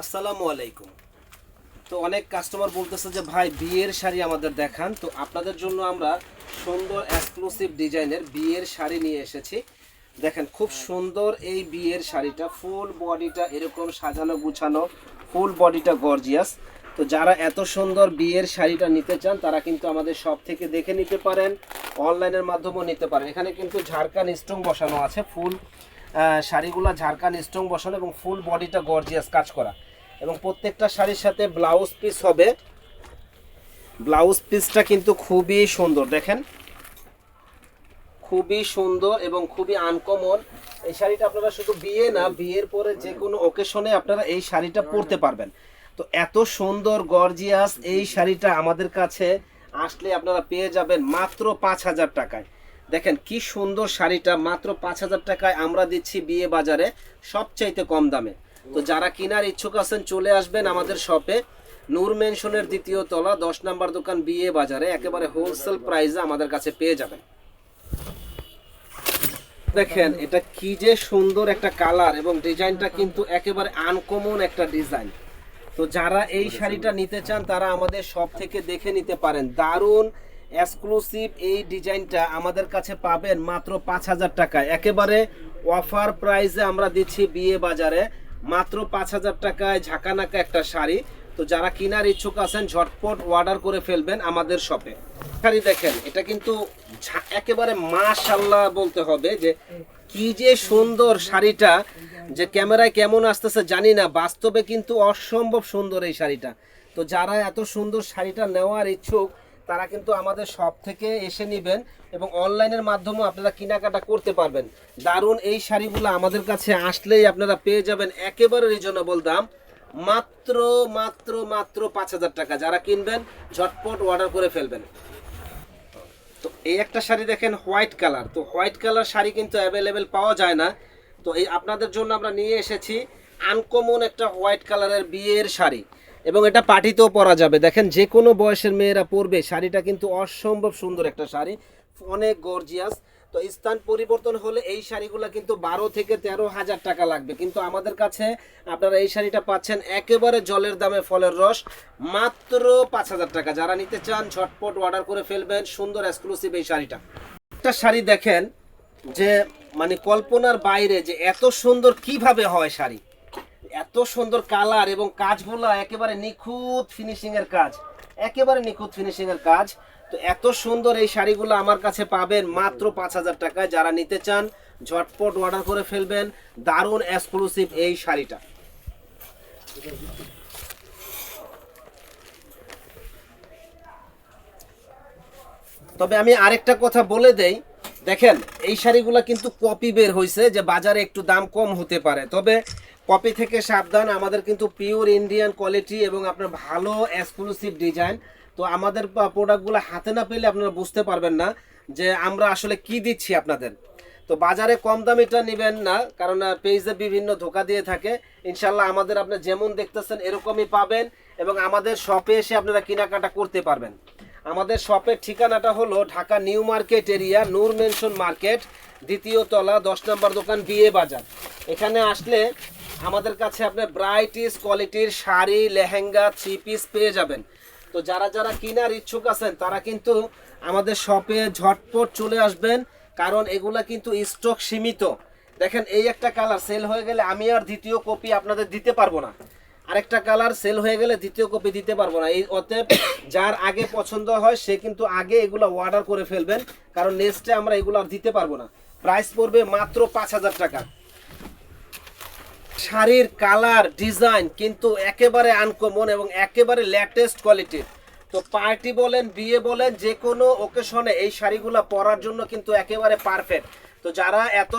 আসসালামু আলাইকুম। তো অনেক কাস্টমার বলতেছে যে, ভাই, বিয়ের শাড়ি আমাদের দেখান। তো আপনাদের জন্য আমরা সুন্দর এক্সক্লুসিভ ডিজাইনের বিয়ের শাড়ি নিয়ে এসেছি। দেখেন, খুব সুন্দর এই বিয়ের শাড়িটা। ফুল বডিটা এরকম সাজানো গুছানো, ফুল বডিটা গর্জিয়াস তো যারা এত সুন্দর বিয়ের শাড়িটা নিতে চান, তারা কিন্তু আমাদের সব থেকে দেখে নিতে পারেন, অনলাইনের মাধ্যমেও নিতে পারেন। এখানে কিন্তু ঝাড়খান স্টোন বসানো আছে। ফুল শাড়িগুলো ঝাড়খান স্টোন বসানো এবং ফুল বডিটা গর্জিয়াস কাজ করা। এবং প্রত্যেকটা শাড়ির সাথে ব্লাউজ পিস হবে। ব্লাউজ পিসটা কিন্তু খুবই সুন্দর, দেখেন। খুবই সুন্দর এবং খুবই আনকমন এই শাড়িটা আপনারা শুধু বিয়ে না, বিয়ের পরে যে কোনো ওকেশনে আপনারা এই শাড়িটা পরতে পারবেন। তো এত সুন্দর গর্জিয়াস এই শাড়িটা আমাদের কাছে আসলে আপনারা পেয়ে যাবেন মাত্র পাঁচ হাজার টাকায়। দেখেন কি সুন্দর শাড়িটা, মাত্র পাঁচ হাজার টাকায় আমরা দিচ্ছি বিয়ে বাজারে সবচাইতে কম দামে। তো যারা কেনার ইচ্ছুক আছেন, চলে আসবেন আমাদের শপে। নূর মেনশনের দ্বিতীয় তলা, দশ নম্বর দোকান বিয়ে বাজারে। একেবারে হোলসেল প্রাইসে আমাদের কাছে পেয়ে যাবেন। দেখেন, এটা কি যে সুন্দর একটা কালার এবং ডিজাইনটা কিন্তু একেবারে আনকমন একটা ডিজাইন তো যারা এই শাড়িটা নিতে চান, তারা আমাদের সব থেকে দেখে নিতে পারেন। দারুণ এক্সক্লুসিভ এই ডিজাইনটা আমাদের কাছে পাবেন মাত্র পাঁচ হাজার টাকায়। একেবারে অফার প্রাইসে আমরা দিচ্ছি বিয়ে বাজারে। মাত্র পাঁচ হাজার টাকায় ঝাঁকানাকা একটা শাড়ি। তো যারা কেনার ইচ্ছুক আছেন, ঝটপট অর্ডার করে ফেলবেন আমাদের শপে শাড়ি দেখেন, এটা কিন্তু একেবারে মাশাল্লাহ বলতে হবে যে, কি যে সুন্দর শাড়িটা, যে ক্যামেরায় কেমন আসতেছে জানি না, বাস্তবে কিন্তু অসম্ভব সুন্দর এই শাড়িটা। তো যারা এত সুন্দর শাড়িটা নেওয়ার ইচ্ছুক তারা কিন্তু আমাদের শপ থেকে এসে নেবেন এবং অনলাইনের মাধ্যমেও আপনারা কেনাকাটা করতে পারবেন। দারুণ এই শাড়িগুলো আমাদের কাছে আসলেই আপনারা পেয়ে যাবেন একেবারে রিজনেবল দাম। মাত্র মাত্র মাত্র পাঁচ হাজার টাকা। যারা কিনবেন, ঝটপট অর্ডার করে ফেলবেন। তো এই একটা শাড়ি দেখেন হোয়াইট কালার তো হোয়াইট কালার শাড়ি কিন্তু অ্যাভেলেবেল পাওয়া যায় না। তো এই আপনাদের জন্য আমরা নিয়ে এসেছি আনকমন একটা হোয়াইট কালারের বিয়ের শাড়ি। এবং এটা পার্টিতেও পরা যাবে। দেখেন যে কোনো বয়সের মেয়েরা পরবে। শাড়িটা কিন্তু অসম্ভব সুন্দর একটা শাড়ি। অনেক গর্জিয়াস তো স্থান পরিবর্তন হলে এই শাড়িগুলো কিন্তু বারো থেকে তেরো হাজার টাকা লাগবে। কিন্তু আমাদের কাছে আপনারা এই শাড়িটা পাচ্ছেন একেবারে জলের দামে ফলের রস। মাত্র পাঁচ হাজার টাকা। যারা নিতে চান, ঝটপট অর্ডার করে ফেলবেন। সুন্দর এক্সক্লুসিভ এই শাড়িটা। একটা শাড়ি দেখেন, যে মানে কল্পনার বাইরে যে এত সুন্দর কীভাবে হয় শাড়ি। এত সুন্দর কালার এবং কাজগুলো একেবারে নিখুঁত ফিনিশিং এর কাজ। একেবারে নিখুঁত ফিনিশিং এর কাজ। তো এত সুন্দর এই শাড়িগুলো আমার কাছে পাবেন মাত্র পাঁচ হাজার টাকায়। যারা নিতে চান, ঝটপট অর্ডার করে ফেলবেন। দারুণ এক্সক্লুসিভ এই শাড়িটা। তবে আমি আরেকটা কথা বলে দেই। দেখেন, এই শাড়িগুলো কিন্তু কপি বের হয়েছে যে বাজারে একটু দাম কম হতে পারে। তবে কপি থেকে সাবধান। আমাদের কিন্তু পিওর ইন্ডিয়ান কোয়ালিটি এবং আপনার ভালো এক্সক্লুসিভ ডিজাইন তো আমাদের প্রোডাক্টগুলো হাতে না পেলে আপনারা বুঝতে পারবেন না যে আমরা আসলে কি দিচ্ছি আপনাদের। তো বাজারে কম দামিটা নেবেন না, কারণ পেজে বিভিন্ন ধোকা দিয়ে থাকে। ইনশাল্লাহ আমাদের আপনি যেমন দেখতেছেন এরকমই পাবেন এবং আমাদের শপে এসে আপনারা কেনাকাটা করতে পারবেন। আমাদের শপের ঠিকানাটা হলো Dhaka new market area, Noor mansion market, দ্বিতীয় তলা, দশ নম্বর দোকান বিয়ে বাজার। এখানে আসলে আমাদের কাছে আপনি ব্রাইটিস কোয়ালিটির শাড়ি, লেহেঙ্গা থ্রি পিস পেয়ে যাবেন। তো যারা যারা কেনার ইচ্ছুক আছেন, তারা কিন্তু আমাদের শপে ঝটপট চলে আসবেন, কারণ এগুলা কিন্তু স্টক সীমিত। দেখেন, এই একটা কালার সেল হয়ে গেলে আমি আর দ্বিতীয় কপি আপনাদের দিতে পারব না। আরেকটা কালার সেল হয়ে গেলে দ্বিতীয় কপি দিতে পারব না। এই অতএব যার আগে পছন্দ হয়, সে কিন্তু আগে এগুলো অর্ডার করে ফেলবেন, কারণ নেক্সটে আমরা এগুলো আর দিতে পারব না। প্রাইস পড়বে মাত্র পাঁচ হাজার টাকা। শাড়ির কালার, ডিজাইন কিন্তু একেবারে আনকমন এবং একেবারে লেটেস্ট কোয়ালিটির তো পার্টি বলেন, বিয়ে বলেন যে কোনো ওকেশনে এই শাড়িগুলো পরার জন্য কিন্তু একেবারে পারফেক্ট তো যারা এত